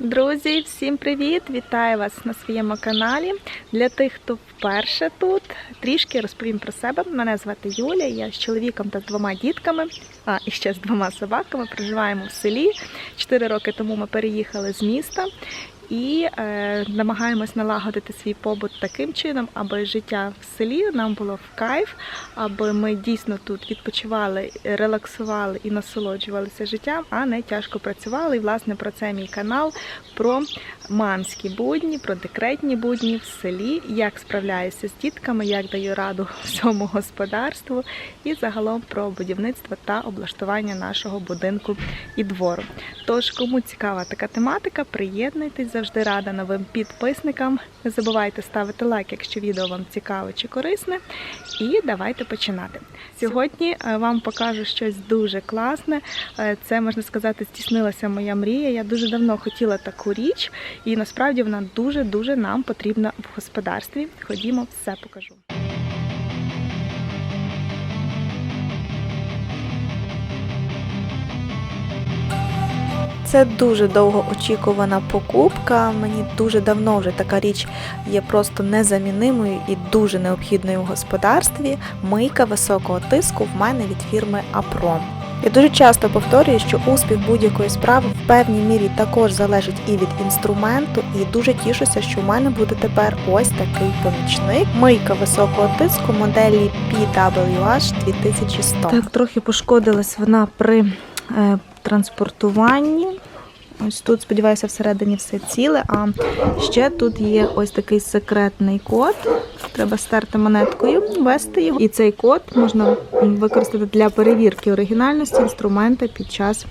Друзі, всім привіт! Вітаю вас на своєму каналі. Для тих, хто вперше тут, трішки розповім про себе. Мене звати Юля, я з чоловіком та двома дітками, а і ще з двома собаками. Проживаємо в селі. Чотири роки тому ми переїхали з міста і е, намагаємось налагодити свій побут таким чином, аби життя в селі нам було в кайф, аби ми дійсно тут відпочивали, релаксували і насолоджувалися життям, а не тяжко працювали. І власне про це мій канал про мамські будні, про декретні будні в селі, як справляюся з дітками, як даю раду всьому господарству, і загалом про будівництво та облаштування нашого будинку і двору. Тож, кому цікава така тематика, приєднуйтесь, завжди рада новим підписникам. Не забувайте ставити лайк, якщо відео вам цікаве чи корисне. І давайте починати. Сьогодні е, вам покажу щось дуже класне. Е, Це можна сказати, здійснилася моя мрія. Я дуже давно хотіла таку річ, і насправді вона дуже дуже нам потрібна в господарстві. Ходімо, все покажу. Це дуже довго очікувана покупка. Мені дуже давно вже така річ є просто незамінимою і дуже необхідною в господарстві. Мийка високого тиску в мене від фірми Апром. Я дуже часто повторюю, що успіх будь-якої справи в певній мірі також залежить і від інструменту, і дуже тішуся, що в мене буде тепер ось такий помічник. Мийка високого тиску моделі PWH 2100. Так, трохи пошкодилась вона при е, транспортуванні. Ось тут, сподіваюся, всередині все ціле. А ще тут є ось такий секретний код. Треба стерти монеткою, ввести його. І цей код можна використати для перевірки оригінальності інструмента під час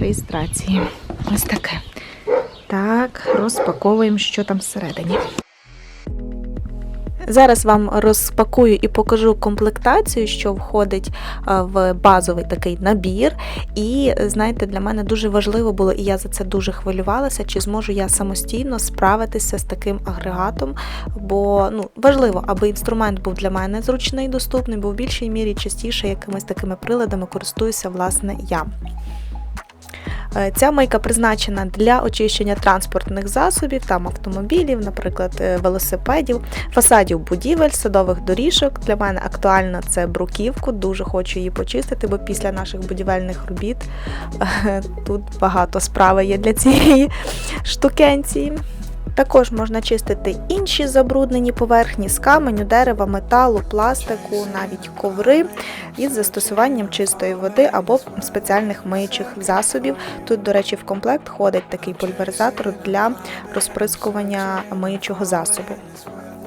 реєстрації. Ось таке. Так, розпаковуємо, що там всередині. Зараз вам розпакую і покажу комплектацію, що входить е, в базовий такий набір. І знаєте, для мене дуже важливо було, і я за це дуже хвилювалася, чи зможу я самостійно справитися з таким агрегатом. Бо ну, важливо, аби інструмент був для мене зручний, доступний, бо в більшій мірі частіше якимись такими приладами користуюся власне я. Е, Ця мийка призначена для очищення транспортних засобів, там автомобілів, наприклад, е, велосипедів, фасадів будівель, садових доріжок. Для мене актуально це бруківку. Дуже хочу її почистити, бо після наших будівельних робіт е, тут багато справи є для цієї штукенції. Також можна чистити інші забруднені поверхні з каменю, дерева, металу, пластику, навіть коври із застосуванням чистої води або спеціальних миючих засобів. Тут, до речі, в комплект входить такий пульверизатор для розприскування миючого засобу.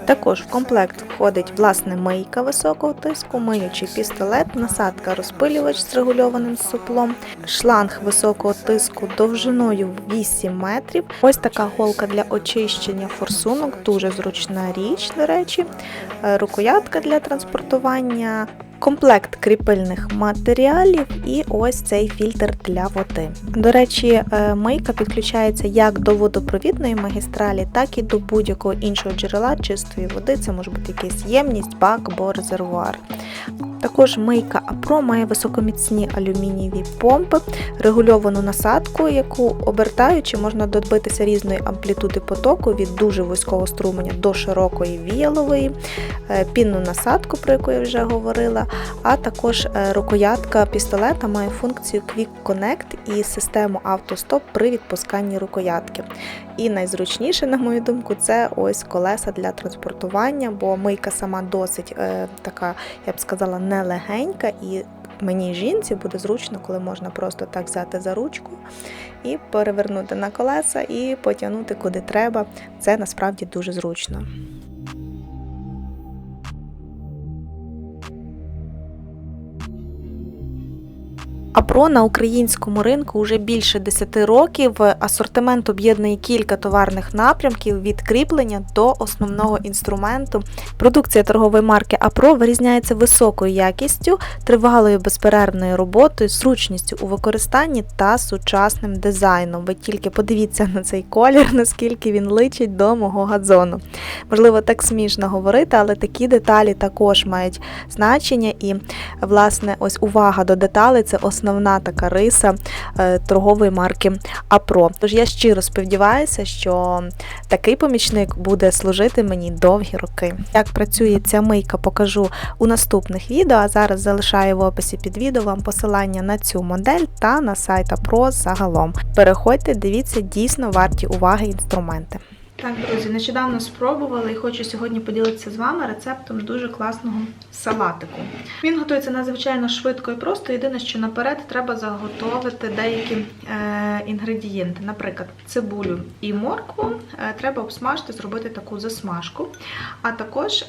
Також в комплект входить власне мийка високого тиску, миючий пістолет, насадка розпилювач з регульованим суплом, шланг високого тиску довжиною 8 метрів. Ось така голка для очищення форсунок, дуже зручна річ, до речі, е, рукоятка для транспортування. Комплект кріпильних матеріалів і ось цей фільтр для води. До речі, е, мийка підключається як до водопровідної магістралі, так і до будь-якого іншого джерела чистої води. Це може бути якась ємність, бак або резервуар. Також мийка Апро має високоміцні алюмінієві помпи, регульовану насадку, яку обертаючи, можна добитися різної амплітуди потоку від дуже вузького струменя до широкої віялової, е, пінну насадку, про яку я вже говорила, а також е, рукоятка пістолета має функцію Quick Connect і систему автостоп при відпусканні рукоятки. І найзручніше, на мою думку, це ось колеса для транспортування, бо мийка сама досить е, така, я б сказала, нелегенька і. Мені жінці буде зручно, коли можна просто так взяти за ручку і перевернути на колеса і потягнути куди треба. Це насправді дуже зручно. Апро на українському ринку вже більше 10 років. Асортимент об'єднує кілька товарних напрямків від кріплення до основного інструменту. Продукція торгової марки Апро вирізняється високою якістю, тривалою безперервною роботою, зручністю у використанні та сучасним дизайном. Ви тільки подивіться на цей колір, наскільки він личить до мого газону. Можливо, так смішно говорити, але такі деталі також мають значення. І, власне, ось увага до деталей це основне основна така риса е, торгової марки Апро. Тож я щиро сподіваюся, що такий помічник буде служити мені довгі роки. Як працює ця мийка, покажу у наступних відео. А зараз залишаю в описі під відео вам посилання на цю модель та на сайт Апро загалом. Переходьте, дивіться, дійсно варті уваги інструменти. Так, друзі, нещодавно спробувала і хочу сьогодні поділитися з вами рецептом дуже класного салатику. Він готується надзвичайно швидко і просто. Єдине, що наперед треба заготовити деякі е, інгредієнти. Наприклад, цибулю і моркву е, треба обсмажити, зробити таку засмажку. А також е,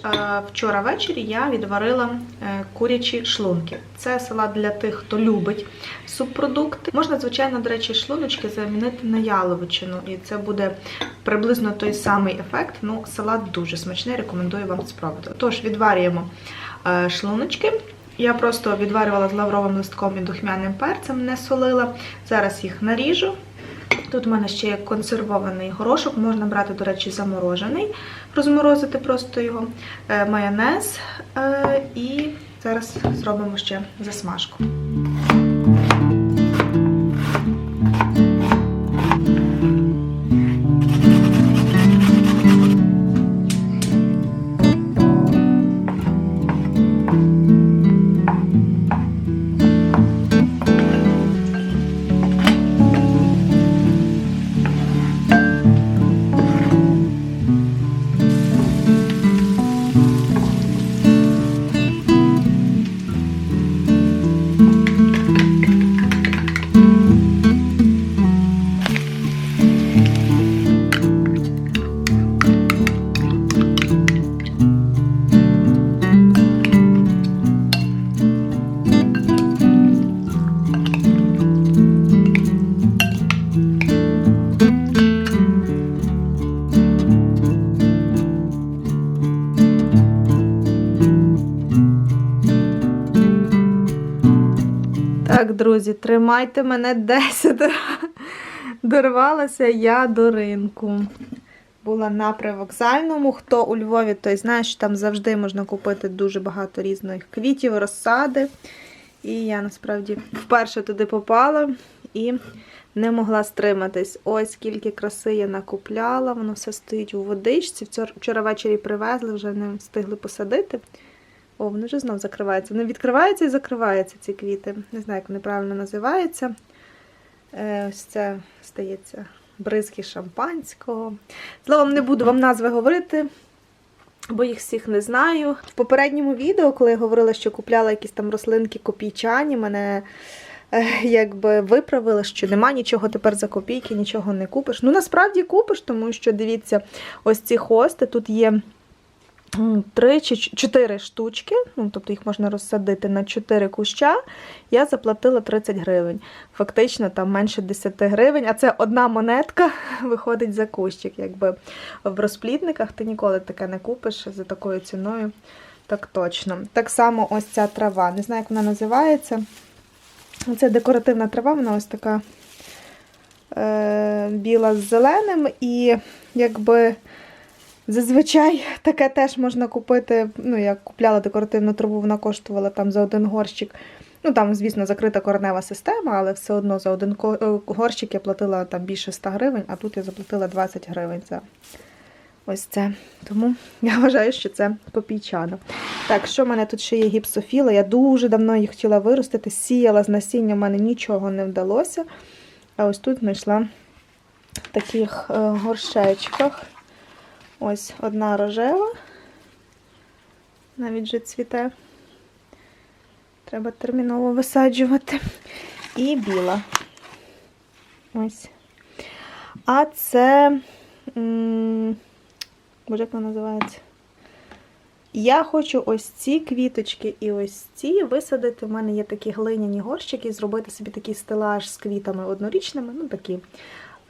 вчора ввечері я відварила е, курячі шлунки. Це салат для тих, хто любить субпродукти. Можна, звичайно, до речі, шлуночки замінити на яловичину, і це буде приблизно той самий ефект. Ну, салат дуже смачний, рекомендую вам спробувати. Тож, відварюємо е, шлуночки. Я просто відварювала з лавровим листком і духмяним перцем, не солила. Зараз їх наріжу. Тут у мене ще є консервований горошок, можна брати, до речі, заморожений, розморозити просто його, е, майонез е, і зараз зробимо ще засмажку. Друзі, тримайте мене 10. Дорвалася я до ринку. Була на привокзальному. Хто у Львові, той знає, що там завжди можна купити дуже багато різних квітів, розсади. І я насправді вперше туди попала і не могла стриматись. Ось скільки краси я накупляла, воно все стоїть у водичці. Вчора, ввечері привезли, вже не встигли посадити. О, вони вже знов закриваються. Вони відкриваються і закриваються, ці квіти. Не знаю, як вони правильно називаються. Е, Ось це стається бризки шампанського. Словом, не буду вам назви говорити, бо їх всіх не знаю. В попередньому відео, коли я говорила, що купляла якісь там рослинки копійчані, мене е, якби виправили, що нема нічого тепер за копійки, нічого не купиш. Ну, насправді купиш, тому що дивіться, ось ці хости тут є. М, Три чи ч- чотири штучки, ну тобто їх можна розсадити на чотири куща. Я заплатила 30 гривень. Фактично там менше 10 гривень, а це одна монетка виходить за кущик. Якби в розплідниках ти ніколи таке не купиш за такою ціною. Так точно. Так само ось ця трава. Не знаю, як вона називається. Це декоративна трава, вона ось така е, біла з зеленим. І якби зазвичай таке теж можна купити. Ну, я купляла декоративну траву, вона коштувала там за один горщик. Ну, там, звісно, закрита коренева система, але все одно за один е, горщик я платила там більше 100 гривень, а тут я заплатила 20 гривень за ось це. Тому я вважаю, що це копійчано. Так, що в мене тут ще є гіпсофіла? Я дуже давно їх хотіла виростити, сіяла з насіння, в мене нічого не вдалося. А ось тут знайшла в таких е, горшечках. Ось одна рожева. Навіть вже цвіте. Треба терміново висаджувати. І біла. Ось. А це. Боже, як вона називається? Я хочу ось ці квіточки і ось ці висадити. У мене є такі глиняні горщики, зробити собі такий стелаж з квітами однорічними, ну такі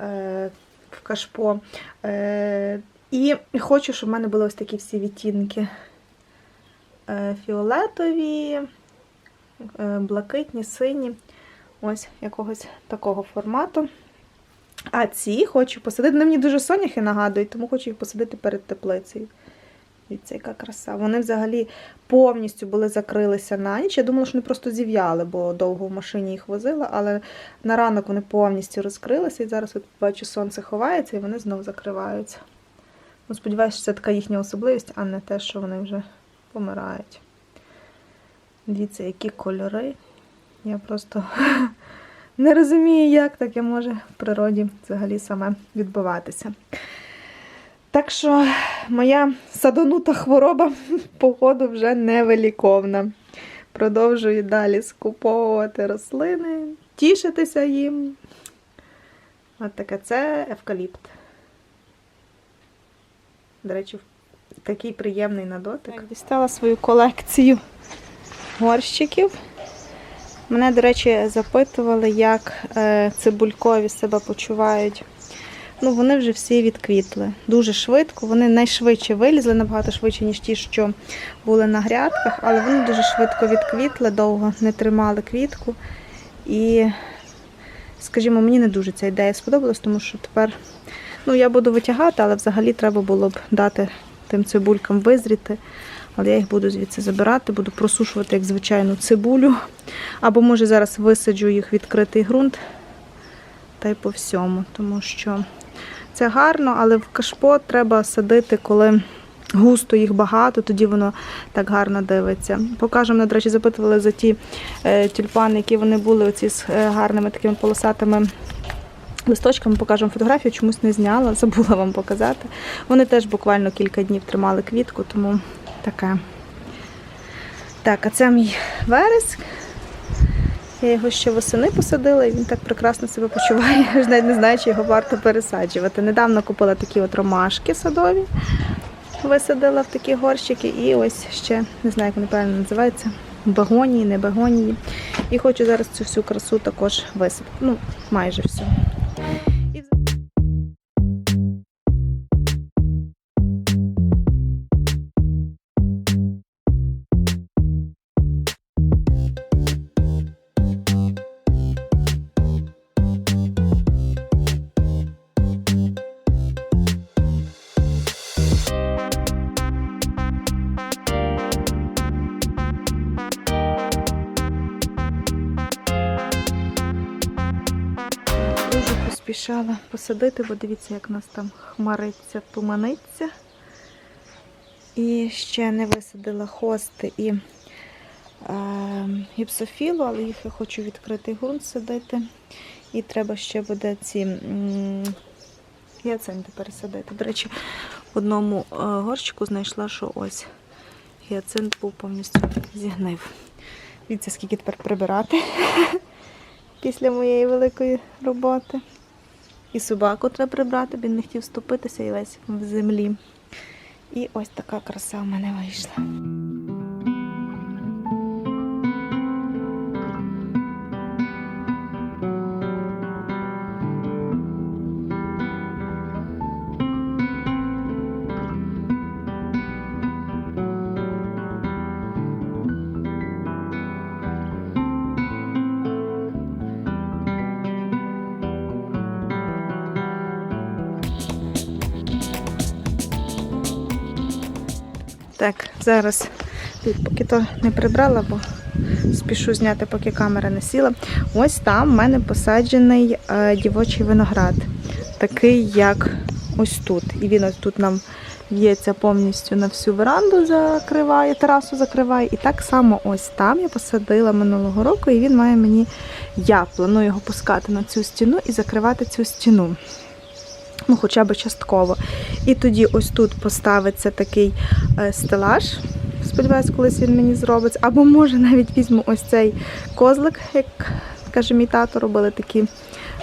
е, в кашпо. Е, і хочу, щоб в мене були ось такі всі відтінки е, фіолетові, е, блакитні, сині, ось якогось такого формату. А ці хочу посадити. Вони мені дуже соняхи нагадують, тому хочу їх посадити перед теплицею. Дивіться, яка краса. Вони взагалі повністю були закрилися на ніч. Я думала, що вони просто зів'яли, бо довго в машині їх возила, але на ранок вони повністю розкрилися. І зараз от бачу, сонце ховається і вони знову закриваються. Ну, сподіваюся, що це така їхня особливість, а не те, що вони вже помирають. Дивіться, які кольори. Я просто не розумію, як таке може в природі взагалі саме відбуватися. Так що моя садонута хвороба, походу, вже невиліковна. Продовжую далі скуповувати рослини, тішитися їм. От таке це евкаліпт. До речі, такий приємний на дотик. Так, дістала свою колекцію горщиків. Мене, до речі, запитували, як е, цибулькові себе почувають. Ну, вони вже всі відквітли. Дуже швидко. Вони найшвидше вилізли, набагато швидше, ніж ті, що були на грядках, але вони дуже швидко відквітли, довго не тримали квітку. І, скажімо, мені не дуже ця ідея сподобалась, тому що тепер ну, я буду витягати, але взагалі треба було б дати тим цибулькам визріти. Але я їх буду звідси забирати, буду просушувати як звичайну цибулю. Або, може, зараз висаджу їх в відкритий ґрунт та й по всьому, тому що це гарно, але в кашпо треба садити, коли густо їх багато, тоді воно так гарно дивиться. Покажемо, мене, речі, запитували за ті е, тюльпани, які вони були, оці з е, гарними такими полосатими. Листочками покажемо фотографію, чомусь не зняла, забула вам показати. Вони теж буквально кілька днів тримали квітку, тому таке. Так, а це мій вереск. Я його ще восени посадила, і він так прекрасно себе почуває. Я ж навіть не знаю, чи його варто пересаджувати. Недавно купила такі от ромашки садові, висадила в такі горщики, і ось ще не знаю, як вони правильно називаються. Бегонії, не бегонії. І хочу зараз цю всю красу також висадити. Ну, майже всю. Поспішала посадити, бо дивіться, як нас там хмариться, туманиться. І ще не висадила хости і е, гіпсофілу, але їх я хочу відкритий ґрунт садити. І треба ще буде ці гіацинти пересадити. До речі, в одному е, горщику знайшла, що ось гіацинт був повністю зігнив. Дивіться, скільки тепер прибирати після моєї великої роботи. І собаку треба прибрати, він не хотів ступитися і весь в землі. І ось така краса в мене вийшла. Зараз поки то не прибрала, бо спішу зняти, поки камера не сіла. Ось там в мене посаджений е, дівочий виноград, такий, як ось тут. І він ось тут нам в'ється повністю на всю веранду, закриває, терасу закриває. І так само ось там я посадила минулого року, і він має мені, я планую його пускати на цю стіну і закривати цю стіну. Ну, хоча б частково. І тоді ось тут поставиться такий е, стелаж. Сподіваюсь, колись він мені зробить. Або може навіть візьму ось цей козлик, як каже мій тато, робили такі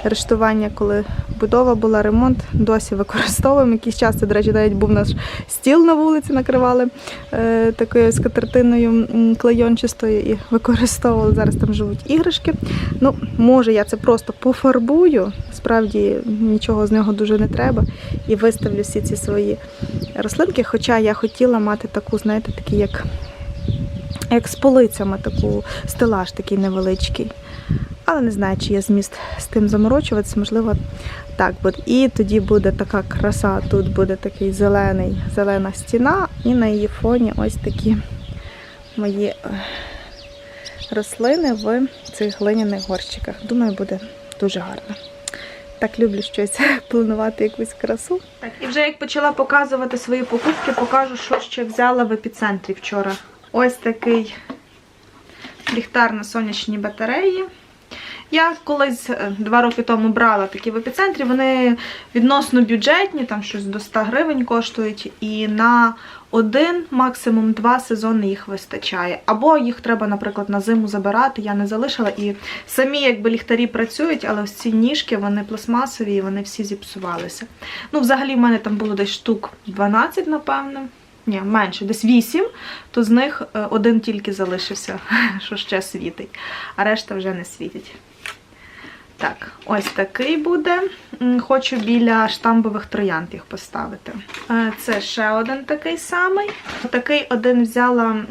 рештування, коли будова була, ремонт, досі використовуємо. Якийсь час, це, до речі, навіть був наш стіл на вулиці, накривали е, такою скатертиною клейончистою і використовували. Зараз там живуть іграшки. Ну, може, я це просто пофарбую. Справді нічого з нього дуже не треба. І виставлю всі ці свої рослинки. Хоча я хотіла мати таку, знаєте, такий як, як з полицями, таку стелаж такий невеличкий. Але не знаю, чи є зміст з тим заморочуватися, можливо, так буде. І тоді буде така краса, тут буде такий зелений, зелена стіна, і на її фоні ось такі мої е, рослини в цих глиняних горщиках. Думаю, буде дуже гарно. Так люблю щось планувати якусь красу. Так, і вже як почала показувати свої покупки, покажу, що ще взяла в епіцентрі вчора. Ось такий ліхтар на сонячній батареї. Я колись е, два роки тому брала такі в епіцентрі. Вони відносно бюджетні, там щось до 100 гривень коштують. І на один, максимум два сезони їх вистачає. Або їх треба, наприклад, на зиму забирати. Я не залишила. І самі якби ліхтарі працюють, але ось ці ніжки вони пластмасові і вони всі зіпсувалися. Ну, взагалі, в мене там було десь штук 12, напевно. Ні, менше, десь 8, то з них е, один тільки залишився, що ще світить, а решта вже не світить. Так, ось такий буде. Хочу біля штамбових троянд їх поставити. Е, Це ще один такий самий. Такий один взяла,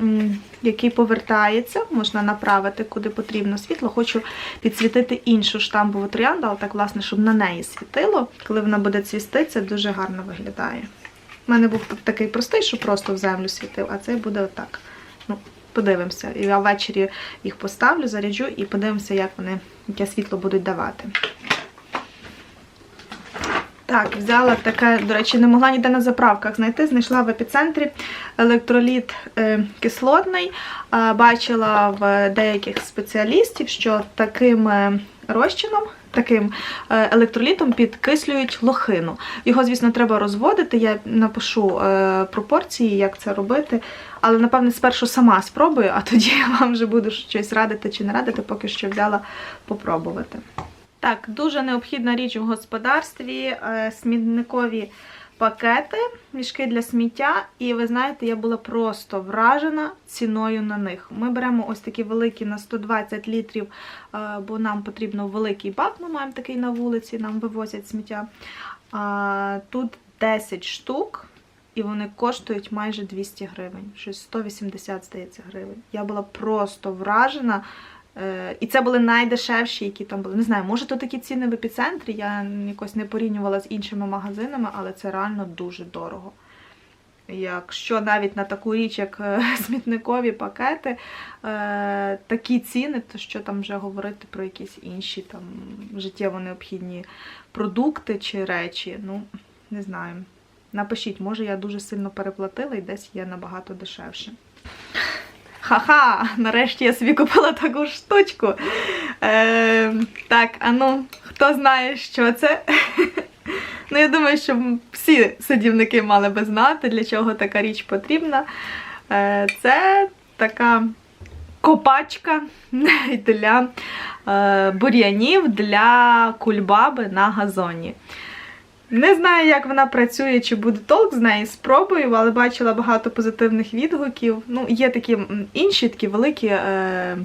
який повертається, можна направити куди потрібно світло. Хочу підсвітити іншу штамбову троянду, але так, власне, щоб на неї світило. Коли вона буде цвісти, це дуже гарно виглядає. У мене був такий простий, що просто в землю світив, а цей буде отак. Ну, подивимося. Я ввечері їх поставлю, заряджу і подивимося, як вони, яке світло будуть давати. Так, взяла таке, до речі, не могла ніде на заправках знайти. Знайшла в епіцентрі електроліт е, кислотний. Бачила в деяких спеціалістів, що таким е, розчином, таким е, електролітом підкислюють лохину. Його, звісно, треба розводити. Я напишу е, пропорції, як це робити. Але, напевне, спершу сама спробую, а тоді я вам вже буду щось радити чи не радити, поки що взяла попробувати. Так, дуже необхідна річ у господарстві е, смітникові пакети, мішки для сміття. І ви знаєте, я була просто вражена ціною на них. Ми беремо ось такі великі на 120 літрів, е, бо нам потрібно великий бак. Ми маємо такий на вулиці, нам вивозять сміття. Тут 10 штук. І вони коштують майже 200 гривень, щось 180, здається, гривень. Я була просто вражена. Е, І це були найдешевші, які там були. Не знаю, може то такі ціни в епіцентрі, я якось не порівнювала з іншими магазинами, але це реально дуже дорого. Якщо навіть на таку річ, як е, смітникові пакети, е, такі ціни, то що там вже говорити про якісь інші там життєво необхідні продукти чи речі, ну, не знаю. Напишіть, може я дуже сильно переплатила і десь є набагато дешевше. Ха-ха! Нарешті я собі купила таку штучку. Е, так, а ну, хто знає, що це? ну, я думаю, що всі садівники мали би знати, для чого така річ потрібна. Е, це така копачка для е, бур'янів для кульбаби на газоні. Не знаю, як вона працює, чи буде толк з неї, спробую, але бачила багато позитивних відгуків. Ну, є такі інші, такі великі, е,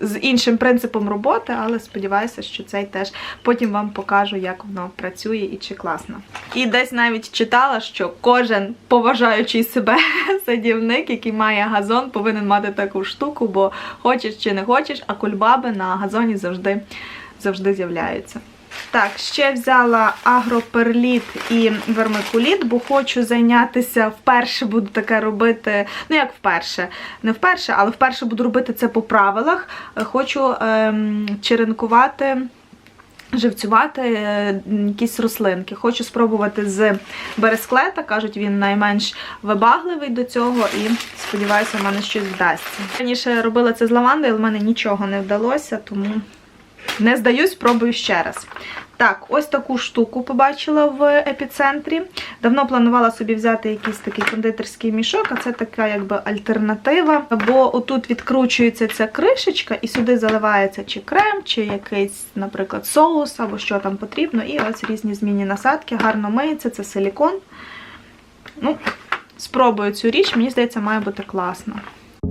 з іншим принципом роботи, але сподіваюся, що цей теж потім вам покажу, як воно працює і чи класно. І десь навіть читала, що кожен поважаючий себе садівник, який має газон, повинен мати таку штуку, бо хочеш чи не хочеш, а кульбаби на газоні завжди, завжди з'являються. Так, ще взяла агроперліт і вермикуліт, бо хочу зайнятися вперше буду таке робити. Ну, як вперше, не вперше, але вперше буду робити це по правилах. Е, Хочу ем, черенкувати. Живцювати е, якісь рослинки. Хочу спробувати з бересклета. Кажуть, він найменш вибагливий до цього, і сподіваюся, в мене щось вдасться. Раніше робила це з лаванди, але в мене нічого не вдалося, тому не здаюсь, пробую ще раз. Так, ось таку штуку побачила в епіцентрі. Давно планувала собі взяти якийсь такий кондитерський мішок, а це така якби альтернатива. Бо отут відкручується ця кришечка, і сюди заливається чи крем, чи якийсь, наприклад, соус, або що там потрібно. І ось різні змінні насадки, гарно миється, це силікон. Ну, спробую цю річ, мені здається, має бути класно.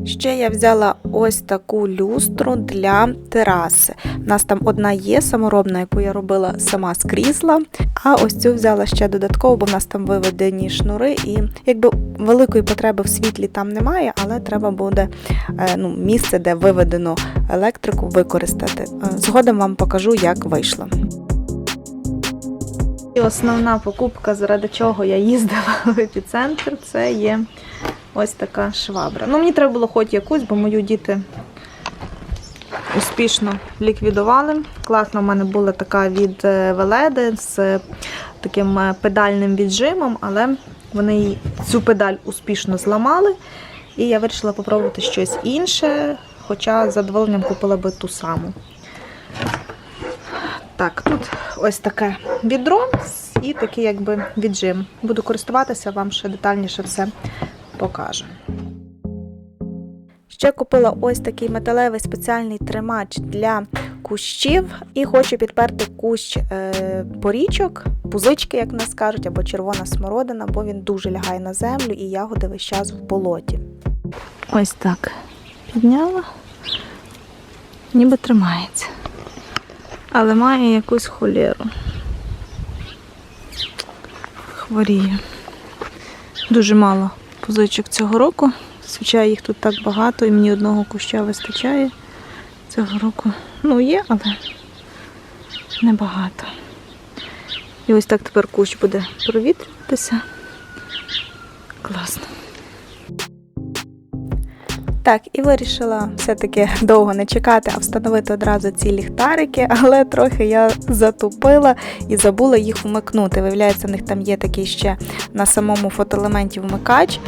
Ще я взяла ось таку люстру для тераси. У нас там одна є саморобна, яку я робила сама з крісла. А ось цю взяла ще додатково, бо в нас там виведені шнури, і якби великої потреби в світлі там немає, але треба буде е, ну, місце, де виведено електрику, використати. Е, Згодом вам покажу, як вийшло. І основна покупка, заради чого я їздила в епіцентр, це є ось така швабра. Ну, мені треба було хоч якусь, бо мою діти успішно ліквідували. Класно, в мене була така від е, Веледи з таким е, педальним віджимом, але вони цю педаль успішно зламали. І я вирішила попробувати щось інше, хоча з задоволенням купила би ту саму. Так, тут ось таке відро і такий якби віджим. Буду користуватися, вам ще детальніше все покажу. Ще купила ось такий металевий спеціальний тримач для кущів і хочу підперти кущ е, порічок, пузички, як нас кажуть, або червона смородина, бо він дуже лягає на землю і ягоди весь час в болоті. Ось так. Підняла, ніби тримається. Але має якусь холєру. Хворіє. Дуже мало позичок цього року. Зазвичай їх тут так багато, і мені одного куща вистачає. Цього року, ну, є, але небагато. І ось так тепер кущ буде провітрюватися. Класно. Так, і вирішила все-таки довго не чекати, а встановити одразу ці ліхтарики, але трохи я затупила і забула їх вмикнути. Виявляється, в них там є такий ще на самому фотоелементі вмикач.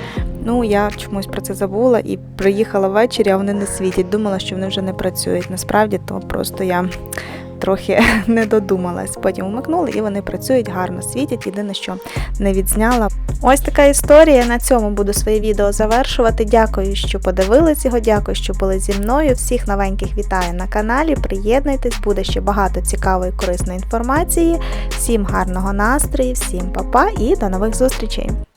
Ну, я чомусь про це забула і приїхала ввечері, а вони не світять. Думала, що вони вже не працюють. Насправді, то просто я трохи не додумалась. Потім вмикнули і вони працюють гарно, світять. Єдине, що не відзняла. Ось така історія. На цьому буду своє відео завершувати. Дякую, що подивились його. Дякую, що були зі мною. Всіх новеньких вітаю на каналі. Приєднуйтесь, буде ще багато цікавої корисної інформації. Всім гарного настрою, всім па-па і до нових зустрічей!